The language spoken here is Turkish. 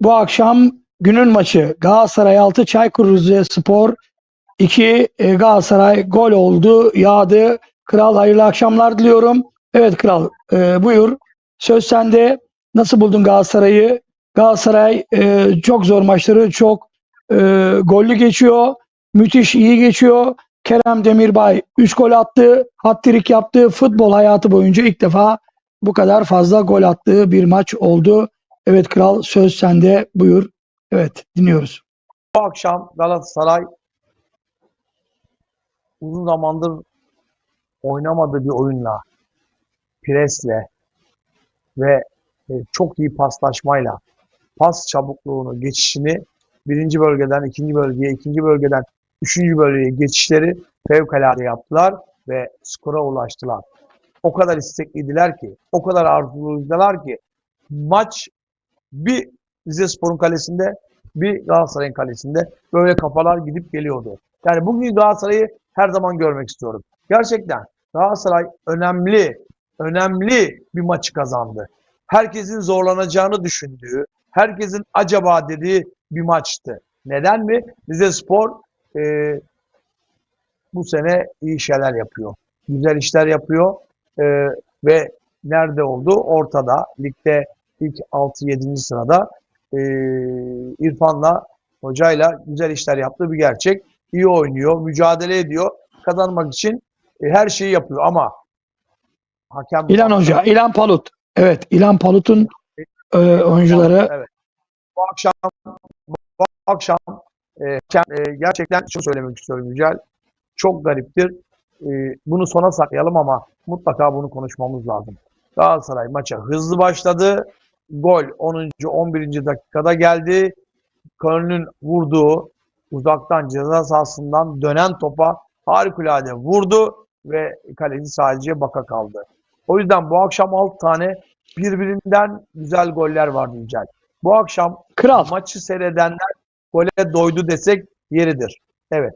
bu akşam günün maçı Galatasaray 6 Çaykur Rizespor 2 e, Galatasaray gol oldu, yağdı. Kral hayırlı akşamlar diliyorum. Evet kral e, buyur. Söz sende. Nasıl buldun Galatasaray'ı? Galatasaray e, çok zor maçları çok e, gollü geçiyor. Müthiş iyi geçiyor. Kerem Demirbay 3 gol attı. Hat-trick yaptı. Futbol hayatı boyunca ilk defa bu kadar fazla gol attığı bir maç oldu. Evet kral söz sende. Buyur. Evet dinliyoruz. Bu akşam Galatasaray uzun zamandır oynamadığı bir oyunla, presle ve e, çok iyi paslaşmayla pas çabukluğunu, geçişini birinci bölgeden ikinci bölgeye, ikinci bölgeden üçüncü bölgeye geçişleri fevkalade yaptılar ve skora ulaştılar. O kadar istekliydiler ki, o kadar arzuluydular ki maç bir Rizespor'un kalesinde bir Galatasaray'ın kalesinde böyle kafalar gidip geliyordu. Yani bugün Galatasaray'ı her zaman görmek istiyorum. Gerçekten Galatasaray önemli, önemli bir maçı kazandı. Herkesin zorlanacağını düşündüğü, herkesin acaba dediği bir maçtı. Neden mi? Rizespor e, bu sene iyi şeyler yapıyor. Güzel işler yapıyor E, ve nerede oldu? Ortada. Ligde ilk 6-7. sırada e, İrfan'la hocayla güzel işler yaptığı bir gerçek. İyi oynuyor, mücadele ediyor. Kazanmak için e, her şeyi yapıyor ama hakem İlan Hoca, İlan Palut. Evet, İlan Palut'un e, oyuncuları Evet. Bu akşam bu akşam e, e, gerçekten şunu söylemek istiyorum Yücel. Çok gariptir. E, bunu sona saklayalım ama mutlaka bunu konuşmamız lazım. Galatasaray maça hızlı başladı. Gol 10. 11. dakikada geldi. Köln'ün vurduğu uzaktan ceza sahasından dönen topa harikulade vurdu ve kaleci sadece baka kaldı. O yüzden bu akşam 6 tane birbirinden güzel goller var Yücel. Bu akşam kral. maçı seyredenler gole doydu desek yeridir. Evet.